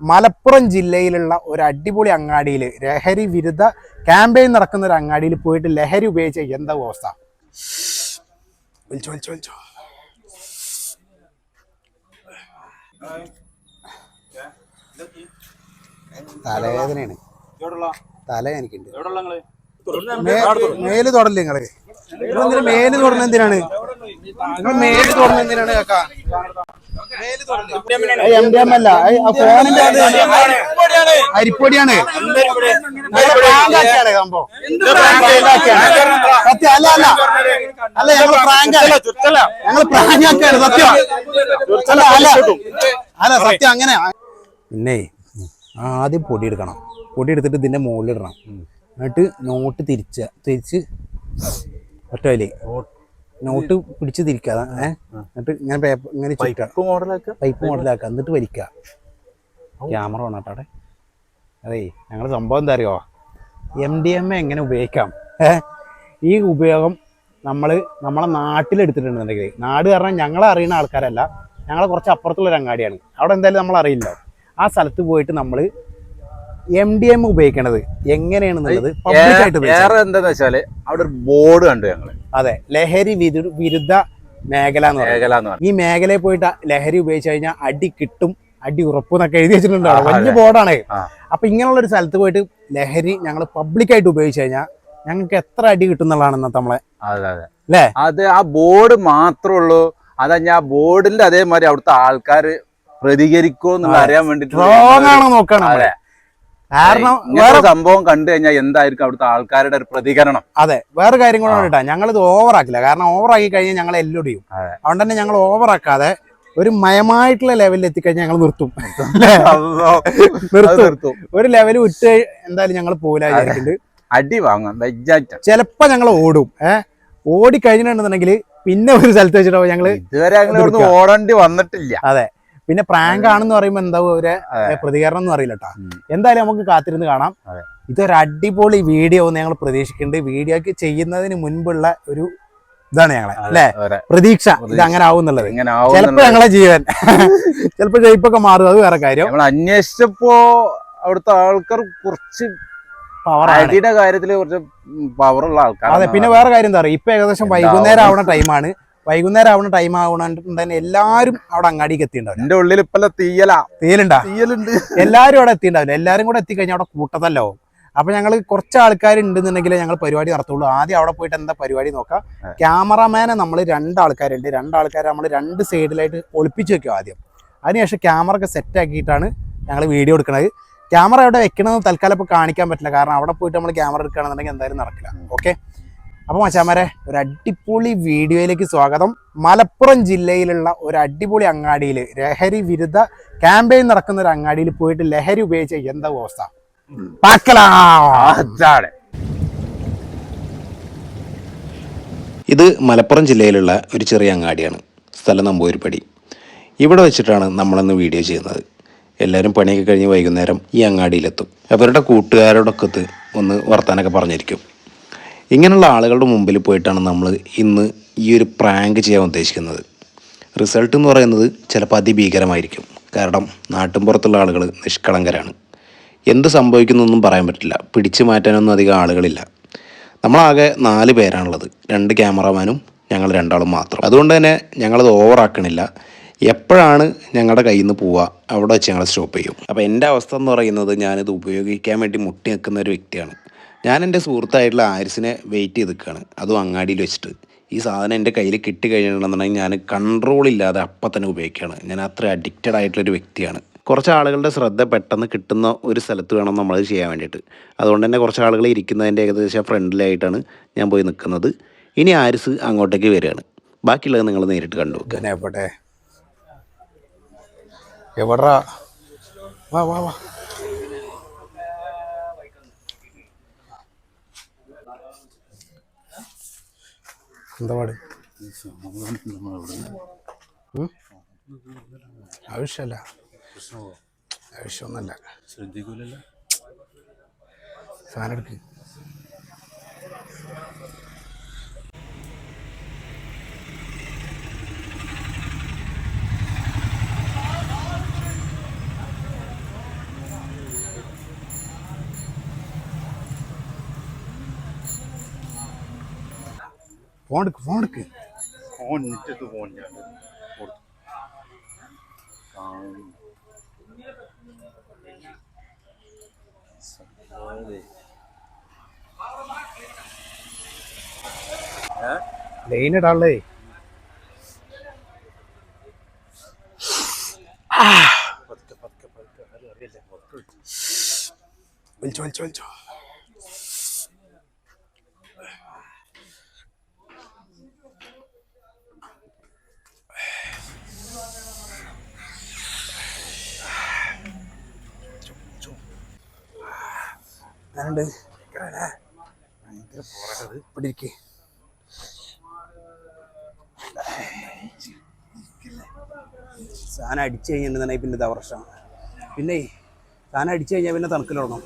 മലപ്പുറം ജില്ലയിലുള്ള ഒരു അടിപൊളി അങ്ങാടിയിൽ ലഹരി വിരുദ്ധ ക്യാമ്പയിൻ നടക്കുന്ന ഒരു അങ്ങാടിയിൽ പോയിട്ട് ലഹരി ഉപയോഗിച്ച എന്താ അവസ്ഥ? തലവേദനയാണ്. തല എനിക്കുണ്ട് മേൽ തൊടല്ലേ നിങ്ങൾ. മേൽ തൊടണ എന്തിനാണ്? നിങ്ങൾ മേൽ തൊടണ എന്തിനാണ് കാക്കാ? എം ഡി എം അല്ല ആ ഫോണിന്റെ അരിപ്പൊടിയാണ്. ആക്കിയാണ് സംഭവം. സത്യം അല്ല അല്ല. അല്ല ഞങ്ങൾ പ്രാങ്ക് ഞങ്ങൾ പ്രാങ്ക് ആക്കിയാണ് സത്യം. അല്ല അല്ല. അല്ല സത്യം അങ്ങനെ. പിന്നെ ആദ്യം പൊടി എടുക്കണം. പൊടി എടുത്തിട്ട് ഇതിന്റെ മുകളിലിടണം എന്നിട്ട് നോട്ട് തിരിച്ച തിരിച്ച് ഒറ്റയിൽ നോട്ട് പിടിച്ചു തിരിക്കാതെ ഏഹ് എന്നിട്ട് ഇങ്ങനെ പേപ്പർ ഇങ്ങനെ പൈപ്പ് മോഡലാക്കുക? പൈപ്പ് മോഡലാക്കുക. എന്നിട്ട് വലിക്കുക. ക്യാമറ വേണം കേട്ടോ അതേ ഞങ്ങൾ സംഭവം എന്താ അറിയോ? എം ഡി എം എ എങ്ങനെ ഉപയോഗിക്കാം? ഈ ഉപയോഗം നമ്മൾ നമ്മളെ നാട്ടിലെടുത്തിട്ടുണ്ടെന്നുണ്ടെങ്കിൽ നാട് കാരണം ഞങ്ങളെ അറിയുന്ന ആൾക്കാരല്ല. ഞങ്ങളെ കുറച്ച് അപ്പുറത്തുള്ള ഒരു അങ്ങാടിയാണ്. അവിടെ എന്തായാലും നമ്മൾ അറിയില്ല ആ സ്ഥലത്ത് പോയിട്ട് നമ്മൾ എം ഡി എം ഉപയോഗിക്കണത് എങ്ങനെയാണെന്നുള്ളത് വേറെ എന്താന്ന് വെച്ചാൽ അവിടെ ഒരു ബോർഡ് കണ്ടു ഞങ്ങൾ. അതെ ലഹരി വിരുദ്ധ മേഖല എന്ന് പറയുന്നത്. ഈ മേഖലയിൽ പോയിട്ട് ലഹരി ഉപയോഗിച്ച് കഴിഞ്ഞാൽ അടി കിട്ടും അടി ഉറപ്പ് എന്നൊക്കെ എഴുതി വെച്ചിട്ടുണ്ട് വലിയ ബോർഡാണ്. അപ്പൊ ഇങ്ങനെയുള്ള ഒരു സ്ഥലത്ത് പോയിട്ട് ലഹരി ഞങ്ങൾ പബ്ലിക്കായിട്ട് ഉപയോഗിച്ച് കഴിഞ്ഞാൽ ഞങ്ങൾക്ക് എത്ര അടി കിട്ടും എന്നുള്ളതാണ് ഇന്നത്തെ നമ്മളെ അല്ലേ? അത് ആ ബോർഡ് മാത്രമേ ഉള്ളൂ. അതാ ഞാൻ ബോർഡിന്റെ അതേമാതിരി അവിടുത്തെ ആൾക്കാര് പ്രതികരിക്കോ എന്നുള്ള അറിയാൻ വേണ്ടിട്ട് നോക്കണം നമ്മൾ. കാരണം വേറെ സംഭവം കണ്ടു കഴിഞ്ഞാൽ എന്തായിരിക്കും അവിടുത്തെ ആൾക്കാരുടെ ഒരു പ്രതികരണം? അതെ വേറെ കാര്യം കൂടെ കേട്ടാ ഞങ്ങളിത് ഓവറാക്കില്ല കാരണം ഓവറാക്കി കഴിഞ്ഞാൽ ഞങ്ങൾ എല്ലാം ചെയ്യും അതുകൊണ്ട് തന്നെ ഞങ്ങൾ ഓവറാക്കാതെ ഒരു മയമായിട്ടുള്ള ലെവലിൽ എത്തിക്കഴിഞ്ഞാൽ ഞങ്ങൾ നിർത്തും. നിർത്തും. നിർത്തും. ഒരു ലെവൽ ഉറ്റ എന്തായാലും ഞങ്ങൾ പോലായിട്ടുണ്ട് അടി വാങ്ങാം ചിലപ്പോ ഞങ്ങൾ ഓടും. ഏഹ് ഓടി കഴിഞ്ഞിട്ടുണ്ടെന്നുണ്ടെങ്കിൽ പിന്നെ ഒരു സ്ഥലത്ത് വെച്ചിട്ടാവും ഞങ്ങൾ ഇതുവരെ ഞങ്ങൾ ഓടേണ്ടി വന്നിട്ടില്ല. അതെ. പിന്നെ പ്രാങ്ക് ആണെന്ന് പറയുമ്പോൾ എന്താ ഒരു പ്രതികരണം ഒന്നും അറിയില്ല കേട്ടോ എന്തായാലും നമുക്ക് കാത്തിരുന്ന് കാണാം. ഇതൊരു അടിപൊളി വീഡിയോ ഞങ്ങൾ പ്രതീക്ഷിക്കുന്നുണ്ട്. വീഡിയോക്ക് ചെയ്യുന്നതിന് മുൻപുള്ള ഒരു ഇതാണ് ഞങ്ങളെ അല്ലെ. പ്രതീക്ഷ. ഇത് അങ്ങനെ ആവും എന്നുള്ളത് ഇങ്ങനെ ചിലപ്പോ ഞങ്ങളെ ജീവൻ. ചിലപ്പോ ഷേപ്പൊക്കെ മാറും അത് വേറെ കാര്യം. നമ്മൾ അന്വേഷിച്ചപ്പോ അവിടുത്തെ ആൾക്കാർ കുറച്ച് പവറാണ് അടിയുടെ കാര്യത്തിൽ കുറച്ച് പവറുള്ള അതെ പിന്നെ വേറെ കാര്യം എന്താ പറയുക ഇപ്പൊ ഏകദേശം വൈകുന്നേരം ആവുന്ന ടൈമാണ് വൈകുന്നേരം ആവുന്ന ടൈം ആവണ തന്നെ എല്ലാരും അവിടെ അങ്ങാടിക്ക് എത്തിണ്ടാവും എന്റെ ഉള്ളിൽ ഇപ്പല്ല തീയല. തീയലുണ്ടാ? തീയലുണ്ട്. എല്ലാരും അവിടെ എത്തിണ്ടാവില്ല എല്ലാരും കൂടെ എത്തിക്കഴിഞ്ഞാൽ അവിടെ കൂട്ടത്തല്ലാവും അപ്പൊ ഞങ്ങൾ കുറച്ച് ആൾക്കാർ ഉണ്ടെന്നുണ്ടെങ്കിൽ ഞങ്ങൾ പരിപാടി നടത്തുള്ളൂ. ആദ്യം അവിടെ പോയിട്ട് എന്താ പരിപാടി നോക്കാം? ക്യാമറമാനെ നമ്മൾ രണ്ടാൾക്കാരുണ്ട്. രണ്ടാൾക്കാരെ നമ്മൾ രണ്ട് സൈഡിലായിട്ട് ഒളിപ്പിച്ച് വെക്കും ആദ്യം. അതിനുശേഷം ക്യാമറ ഒക്കെ സെറ്റ് ആക്കിയിട്ടാണ് ഞങ്ങൾ വീഡിയോ എടുക്കുന്നത് ക്യാമറ അവിടെ വെക്കണമെന്ന് തൽക്കാലം ഇപ്പോൾ കാണിക്കാൻ പറ്റില്ല. കാരണം അവിടെ പോയിട്ട് നമ്മൾ ക്യാമറ എടുക്കുകയാണെന്നുണ്ടെങ്കിൽ എന്തായാലും നടക്കില്ല. ഓക്കെ അപ്പോൾ മച്ചാമാരെ ഒരു അടിപൊളി വീഡിയോയിലേക്ക് സ്വാഗതം. മലപ്പുറം ജില്ലയിലുള്ള ഒരു അടിപൊളി അങ്ങാടിയിൽ ലഹരി വിരുദ്ധ ക്യാമ്പയിൻ നടക്കുന്ന ഒരു അങ്ങാടിയിൽ പോയിട്ട് ലഹരി ഉപയോഗിച്ച എന്താ അവസ്ഥ? പാക്കലാണ് ഇത് മലപ്പുറം ജില്ലയിലുള്ള ഒരു ചെറിയ അങ്ങാടിയാണ്. സ്ഥലം നമ്പൂരിപ്പടി ഇവിടെ വെച്ചിട്ടാണ് നമ്മളിന്ന് വീഡിയോ ചെയ്യുന്നത്. എല്ലാവരും പണിയൊക്കെ കഴിഞ്ഞ് വൈകുന്നേരം ഈ അങ്ങാടിയിലെത്തും. അവരുടെ കൂട്ടുകാരോടൊക്കെ ഒന്ന് വർത്താനൊക്കെ പറഞ്ഞിരിക്കും. ഇങ്ങനെയുള്ള ആളുകളുടെ മുമ്പിൽ പോയിട്ടാണ് നമ്മൾ ഇന്ന് ഈ ഒരു പ്രാങ്ക് ചെയ്യാൻ ഉദ്ദേശിക്കുന്നത്. റിസൾട്ട് എന്ന് പറയുന്നത് ചിലപ്പോൾ അതിഭീകരമായിരിക്കും. കാരണം നാട്ടിൻപുറത്തുള്ള ആളുകൾ നിഷ്കളങ്കരാണ്. എന്ത് സംഭവിക്കുന്നൊന്നും പറയാൻ പറ്റില്ല. പിടിച്ചു മാറ്റാനൊന്നും അധികം ആളുകളില്ല. നമ്മളാകെ നാല് പേരാണുള്ളത്. രണ്ട് ക്യാമറമാനും ഞങ്ങൾ രണ്ടാളും മാത്രം. അതുകൊണ്ട് തന്നെ ഞങ്ങളത് ഓവറാക്കണില്ല എപ്പോഴാണ് ഞങ്ങളുടെ കയ്യിൽ നിന്ന് പോവുക? അവിടെ വെച്ച് ഞങ്ങൾ സ്റ്റോപ്പ് ചെയ്യും. അപ്പോൾ എന്റെ അവസ്ഥ എന്ന് പറയുന്നത് ഞാനിത് ഉപയോഗിക്കാൻ വേണ്ടി മുട്ടി നിൽക്കുന്ന ഒരു വ്യക്തിയാണ്. ഞാൻ എന്റെ സുഹൃത്തായിട്ടുള്ള ആരിസിനെ വെയിറ്റ് ചെയ്ത് നിൽക്കുകയാണ് അതും അങ്ങാടിയിൽ വെച്ചിട്ട്. ഈ സാധനം എന്റെ കയ്യിൽ കിട്ടി കഴിഞ്ഞിട്ടുണ്ടെന്നുണ്ടെങ്കിൽ ഞാൻ കൺട്രോൾ ഇല്ലാതെ അപ്പം തന്നെ ഉപയോഗിക്കുകയാണ്. ഞാൻ അത്ര അഡിക്റ്റഡ് ആയിട്ടുള്ളൊരു വ്യക്തിയാണ്. കുറച്ച് ആളുകളുടെ ശ്രദ്ധ പെട്ടെന്ന് കിട്ടുന്ന ഒരു സ്ഥലത്ത് വേണം നമ്മളത് ചെയ്യാൻ വേണ്ടിയിട്ട്. അതുകൊണ്ട് തന്നെ കുറച്ച് ആളുകൾ ഇരിക്കുന്നതിന്റെ ഏകദേശം ഫ്രണ്ടിലായിട്ടാണ് ഞാൻ പോയി നിൽക്കുന്നത്. ഇനി ആരിസ് അങ്ങോട്ടേക്ക് വരികയാണ്. ബാക്കിയുള്ളത് നിങ്ങൾ നേരിട്ട് കണ്ടു എവിടാ? വാ വാ വാ. എന്താ പാട്? ആവശ്യമല്ല ആവശ്യമൊന്നല്ല സാധനം എടുക്ക്. ഫോൺ എടുക്ക് ഫോൺ എടുക്ക് ഫോൺ ഇട്ടിട്ട് ഫോൺ ഞാൻ ലൈൻ ഇടാളേ വലിച്ചോ വലിച്ചോ വലിച്ചോ ഇരിക്കേ. സാധനം അടിച്ചു കഴിഞ്ഞിട്ടുണ്ടെങ്കിൽ പിന്നെ ഇതാ പ്രശ്നം പിന്നെ സാധനം അടിച്ചു കഴിഞ്ഞാൽ പിന്നെ തണുക്കൽ തുടങ്ങും.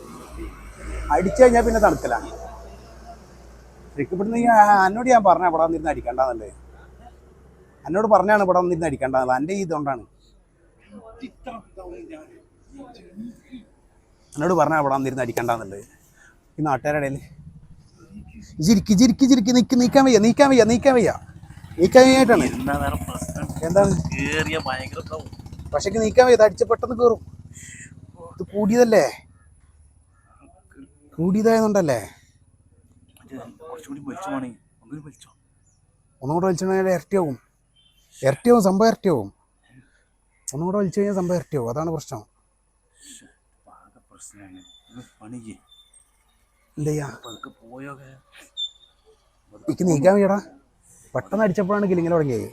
അടിച്ചു കഴിഞ്ഞാൽ പിന്നെ തണുക്കലാണ് ശരിക്കും എന്നോട് ഞാൻ പറഞ്ഞ ഇവിടെ വന്നിരുന്ന് അടിക്കണ്ടെന്നല്ലേ എന്നോട് പറഞ്ഞാണ് ഇവിടെ വന്നിരുന്ന് അടിക്കണ്ടെന്നുള്ളത്. എന്റെ ഇതുകൊണ്ടാണ് എന്നോട് പറഞ്ഞാൽ ഇവിടെ വന്നിരുന്ന് അടിക്കണ്ടെന്നുള്ളത് ഈ നാട്ടുകാരുടെ ഇടയിൽ. ജിരിക്ക് ജിരിക്കി ജിരിക്ക് നിക്ക് നീക്കാൻ വയ്യ നീക്കാൻ വയ്യ നീക്കാൻ വയ്യ. നീക്കാൻ വയ്യായിട്ടാണ്. എന്താണ്? പക്ഷെ നീക്കാൻ വയ്യ അടിച്ച് പെട്ടെന്ന് കയറും ഇത് കൂടിയതല്ലേ? കൂടിയതായതുകൊണ്ടല്ലേ? ഒന്നുകൂടെ വലിച്ചു. കഴിഞ്ഞാൽ ഇരട്ടിയാവും ഇരട്ടിയാവും സംഭവം ഇരട്ടിയാവും ഒന്നുകൂടെ വലിച്ചു കഴിഞ്ഞാൽ സംഭവം ഇരട്ടിയാവും അതാണ് പ്രശ്നം. പ്രശ്നമാണ് പണിക്ക്. എന്താ ചെയ്യാ എനിക്ക് നീക്കാൻ വയ്യടാ. പെട്ടെന്ന് അടിച്ചപ്പോഴാണ് കിലിങ്ങനെ തുടങ്ങിയത്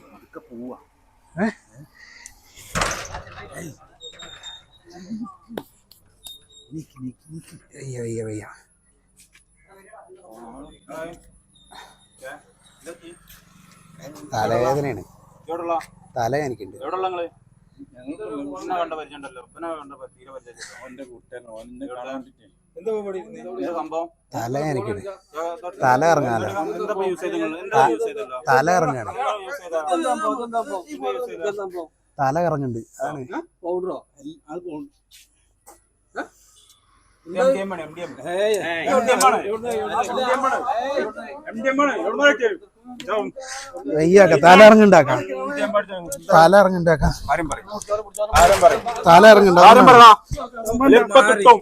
തലവേദനയാണ്. തല എനിക്കുണ്ട്. കണ്ട പരിചയമുണ്ടല്ലോ തീരെ പരിചയമില്ലല്ലോ തല എനിക്കുണ്ട് തല ഇറങ്ങാല എന്താ യൂസ് ചെയ്ത് എന്താ യൂസ് ചെയ്തല്ലോ തല ഇറങ്ങാണ്? തല ഇറങ്ങുന്നുണ്ട് അതാണ്. MDM തല ഇറങ്ങുണ്ട ആരും പറയണ. ഇപ്പൊ കിട്ടും.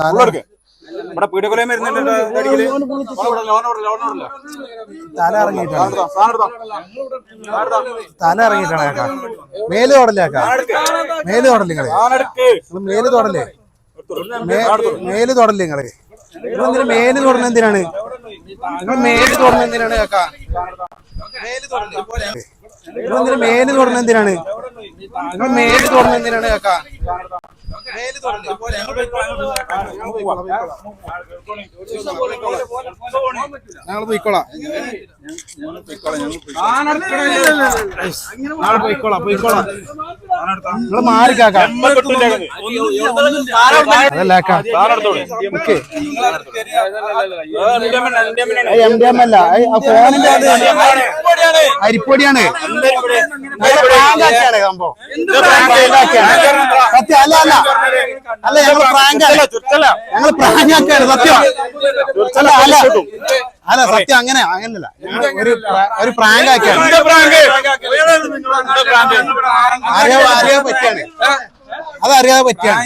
തല ഇവിടെ പീഡിയകൊലയും വരുന്നുണ്ട്. തല ഇറങ്ങിയിട്ടാണ്. തല മേൽ തൊടലേക്കാ മേൽ തൊടൽ നിങ്ങൾ? മേൽ തൊടല്ലേ? മേ- മേൽ തൊടല്ലേ നിങ്ങൾ? നിങ്ങളെന്തിനാ മേൽ തൊടുന്ന എന്തിനാണ്? നിങ്ങൾ മേൽ തൊടുന്ന എന്തിനാണ് കേക്കാ? മേൽ തൊടല്ലേ? നിങ്ങളെന്തിനാ മേൽ തൊടുന്ന എന്തിനാണ്? നിങ്ങൾ മേൽ തൊടുന്ന എന്തിനാണ് കാക്ക? ഞങ്ങൾ പോയിക്കോളാം ഞങ്ങൾ പോയിക്കോളാം. പോയിക്കോളാം നിങ്ങൾ മാറിക്കാക്ക അതല്ല കാക്ക. ഓക്കെ. എം ഡി എം അല്ല. ഫോണിന്റെ അരിപ്പൊടിയാണ്. സംഭവം. സത്യം അല്ല അല്ല. അല്ല ഞങ്ങൾ പ്രാങ്ക് ഞങ്ങൾ പ്രാങ്ക് ആക്കിയാണ് സത്യം. അല്ല അല്ല. അല്ല സത്യം അങ്ങനെ അങ്ങനല്ല. ഒരു ഒരു പ്രാങ്ക് ആക്കിയാണ് അറിയാ അറിയാൻ പറ്റിയാണ്. അതറിയാതെ പറ്റിയാണ്.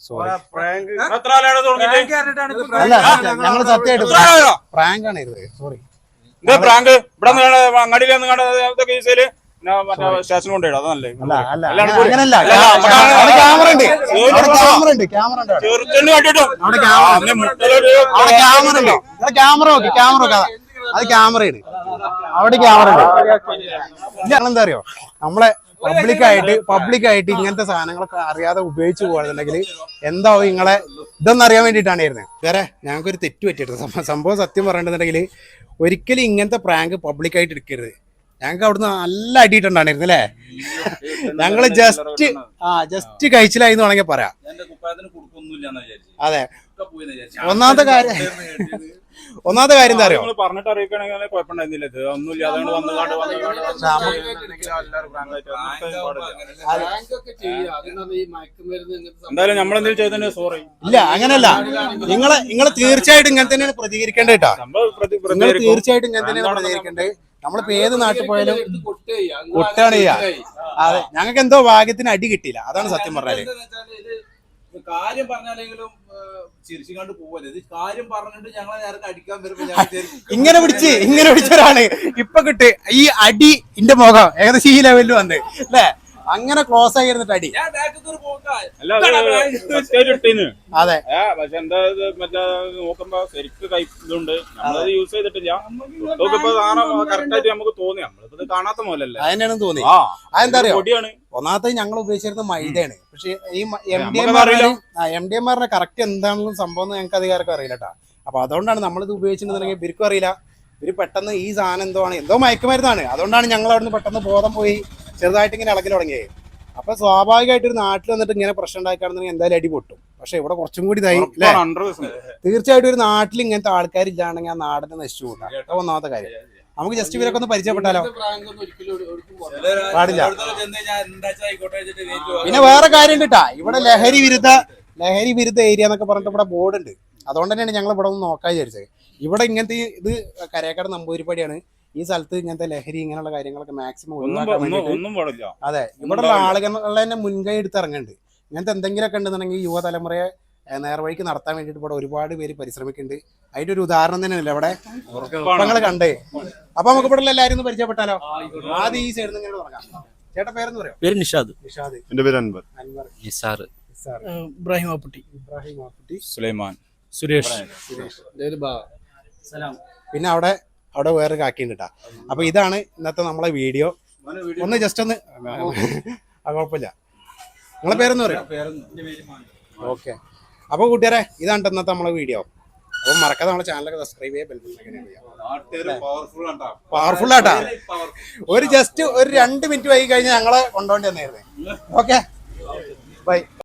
സോറി അല്ല ഞങ്ങൾ സത്യമായിട്ട് പ്രാങ്കാണ് ആണ് ഇത്. Sorry prank. ഇവിടെ അങ്ങാടിയിൽ ഇതൊക്കെ സ്റ്റേഷൻ കൊണ്ടുപോയിടും. ക്യാമറ ഉണ്ട്. ക്യാമറ ചെറുക്കന് കണ്ടിട്ടോ ക്യാമറ ക്യാമറ ഉണ്ട്. ക്യാമറ നോക്കി ക്യാമറ നോക്കി അതാ. അത് ക്യാമറയാണ് അവിടെ ക്യാമറ ഉണ്ട് എന്താ അറിയോ നമ്മളെ പബ്ലിക്കായിട്ട് പബ്ലിക്കായിട്ട് ഇങ്ങനത്തെ സാധനങ്ങളൊക്കെ അറിയാതെ ഉപയോഗിച്ച് പോകുകയാണെന്നുണ്ടെങ്കിൽ എന്താവും നിങ്ങളെ ഇതൊന്നും അറിയാൻ വേണ്ടിയിട്ടാണ് ഇരുന്നത് വേറെ ഞങ്ങൾക്കൊരു തെറ്റ് പറ്റിയിട്ടുണ്ട്. സംഭവം- സത്യം പറയണ്ടെന്നുണ്ടെങ്കിൽ ഒരിക്കലും ഇങ്ങനത്തെ പ്രാങ്ക് പബ്ലിക്കായിട്ട് എടുക്കരുത്. ഞങ്ങൾക്ക് അവിടുന്ന് നല്ല അടിയിട്ടുണ്ടായിരുന്നു അല്ലേ ഞങ്ങൾ ജസ്റ്റ് ആ ജസ്റ്റ് കഴിച്ചിലായി എന്ന് വേണമെങ്കിൽ പറയാം. അതെ. ഒന്നാമത്തെ കാര്യം ഒന്നാമത്തെ കാര്യം എന്താ അറിയോ? പറഞ്ഞിട്ട് അറിയിക്കണമെങ്കിൽ കുഴപ്പമുണ്ടായിരുന്നില്ല. ഇത് എന്തായാലും നമ്മളെന്തെങ്കിലും ചെയ്തതിന് സോറി ഇല്ല അങ്ങനല്ല നിങ്ങൾ നിങ്ങൾ തീർച്ചയായിട്ടും ഇങ്ങനെ തന്നെയാണ് പ്രതികരിക്കേണ്ടത് കേട്ടോ. നിങ്ങൾ. തീർച്ചയായിട്ടും ഇങ്ങനെ തന്നെയാണ് പ്രതികരിക്കേണ്ടത്. നമ്മളിപ്പോ ഏത് നാട്ടിൽ പോയാലും കൊട്ടാണ് ചെയ്യാ അതെ ഞങ്ങൾക്ക് എന്തോ ഭാഗ്യത്തിന് അടി കിട്ടിയില്ല. അതാണ് സത്യം പറഞ്ഞാൽ. കാര്യം പറഞ്ഞാലെങ്കിലും ചിരിച്ചുകൊണ്ട് പോവല്ലേ ഇത് കാര്യം പറഞ്ഞിട്ട് ഞങ്ങളെ നേരത്തെ അടിക്കാൻ വരുമ്പോ ഇങ്ങനെ പിടിച്ച് ഇങ്ങനെ പിടിച്ചൊരാണ് ഇപ്പൊ കിട്ടി ഈ അടി ഇന്റെ മുഖം ഏകദേശം ഈ ലെവലിൽ വന്ന് അല്ലേ? അങ്ങനെ ക്ലോസ് ആയിരുന്നിട്ട് അടി. ഞാൻ ബാക്കിൽ ഒരു അല്ല അത് പക്ഷെ എന്താ ഇത് മറ്റേ നോക്കുമ്പോ ശരിക്ക് കൈ ഇതുണ്ട്. നമ്മളത് യൂസ് ചെയ്തിട്ടില്ല. നോക്കിയപ്പോ സാധനം കറക്റ്റ് ആയിട്ട് നമുക്ക് തോന്നി. നമ്മളിപ്പോ കാണാത്ത പോലല്ലേ? അതന്നെയാണ് തോന്നി. അതെന്താ അറിയോ പൊടിയാണ്. ഒന്നാമത്തെ ഞങ്ങൾ ഉദ്ദേശിച്ചിരുന്ന മൈദയാണ്. പക്ഷെ ഈ M D M. M D M ആറിന്റെ കറക്റ്റ് എന്താണെന്നും സംഭവം എന്ന് ഞങ്ങൾക്ക് അധികാരം അറിയില്ല കേട്ടോ അപ്പൊ അതുകൊണ്ടാണ് നമ്മളിത് ഉപയോഗിച്ചിട്ടുണ്ടെങ്കിൽ ഇവർക്കും അറിയില്ല. ഇവർ പെട്ടെന്ന് ഈ സാധനം എന്തോ ആണ്. എന്തോ മയക്കുമരുന്നാണ്. അതുകൊണ്ടാണ് ഞങ്ങൾ അവിടുന്ന് പെട്ടെന്ന് ബോധം പോയി. ചെറുതായിട്ട് ഇങ്ങനെ ഇളകൽ തുടങ്ങിയത് അപ്പൊ സ്വാഭാവികമായിട്ട് ഒരു നാട്ടിൽ വന്നിട്ട് ഇങ്ങനെ പ്രശ്നം ഉണ്ടാക്കുകയാണെന്നുണ്ടെങ്കിൽ എന്തായാലും അടി പൊട്ടും. പക്ഷെ ഇവിടെ കുറച്ചും കൂടി ഇതായി അല്ലേ? തീർച്ചയായിട്ടും ഒരു നാട്ടിൽ ഇങ്ങനത്തെ ആൾക്കാരില്ലാണെങ്കിൽ ആ നാടിനെ നശിച്ചു കൂട്ടാം. ഒന്നാമത്തെ കാര്യം. നമുക്ക് ജസ്റ്റ് ഇവരൊക്കെ ഒന്ന് പരിചയപ്പെട്ടാലോ? പാടില്ല. പിന്നെ വേറെ കാര്യം കേട്ടാ. ഇവിടെ ലഹരി വിരുദ്ധ ലഹരി വിരുദ്ധ ഏരിയ എന്നൊക്കെ പറഞ്ഞിട്ട് ഇവിടെ ബോർഡ് ഉണ്ട് അതുകൊണ്ട് തന്നെയാണ് ഞങ്ങൾ ഇവിടെ ഒന്ന് നോക്കാൻ വിചാരിച്ചത്. ഇവിടെ ഇങ്ങനത്തെ ഈ- ഇത് കരേക്കാട് നമ്പൂരിപ്പടിയാണ് ഈ സ്ഥലത്ത് ഇങ്ങനത്തെ ലഹരി ഇങ്ങനെയുള്ള കാര്യങ്ങളൊക്കെ മാക്സിമം ഒന്നും ഒഴിവാക്കാൻ അതെ ഇവിടെയുള്ള ആളുകളെ തന്നെ മുൻകൈ എടുത്ത് ഇറങ്ങുന്നുണ്ട് ഇങ്ങനത്തെ എന്തെങ്കിലുമൊക്കെ ഉണ്ടെന്നുണ്ടെങ്കിൽ യുവതലമുറയെ നേർവഴിക്ക് നടത്താൻ വേണ്ടിയിട്ട് ഇവിടെ ഒരുപാട് പേര് പരിശ്രമിക്കുന്നുണ്ട്. അതിന്റെ ഒരു ഉദാഹരണം തന്നെയല്ലേ ഇവിടെ? നിങ്ങൾ കണ്ടേ. അപ്പൊ നമുക്ക് ഇവിടെ എല്ലാവരും ഒന്ന് പരിചയപ്പെട്ടാലോ? ആദ്യം ഈ സൈഡിൽ നിന്ന് തുടങ്ങാം. ചേട്ടാ പേരെന്ന് പറയാം? പേര് നിഷാദ്. നിഷാദ്. എന്റെ പേര് അൻവർ. അൻവർ. നിസാർ. ഇബ്രാഹിം ആപ്പുട്ടി ഇബ്രാഹിം ആപ്പുട്ടി സുലൈമാൻ. സുരേഷ്. സുരേഷ്. പിന്നെ അവിടെ അവിടെ വേറെ കാക്കിണ്ട് കേട്ടാ അപ്പൊ ഇതാണ് ഇന്നത്തെ നമ്മളെ വീഡിയോ. ഒന്ന് ജസ്റ്റ് ഒന്ന് ആ കുഴപ്പമില്ല. നിങ്ങളെ പേരെന്ന് പറയാം. ഓക്കെ. അപ്പൊ കൂട്ടുകാരെ ഇതാണ് ഇന്നത്തെ നമ്മളെ വീഡിയോ. അപ്പൊ മറക്കാതെ നമ്മളെ ചാനലൊക്കെ സബ്സ്ക്രൈബ് ആണ്ടാ. പവർഫുൾ ആട്ടാ. ഒരു ജസ്റ്റ് ഒരു രണ്ട് മിനിറ്റ് വൈകി കഴിഞ്ഞാൽ ഞങ്ങളെ കൊണ്ടുപോണ്ടി വന്നായിരുന്നേ. ഓക്കെ? ബൈ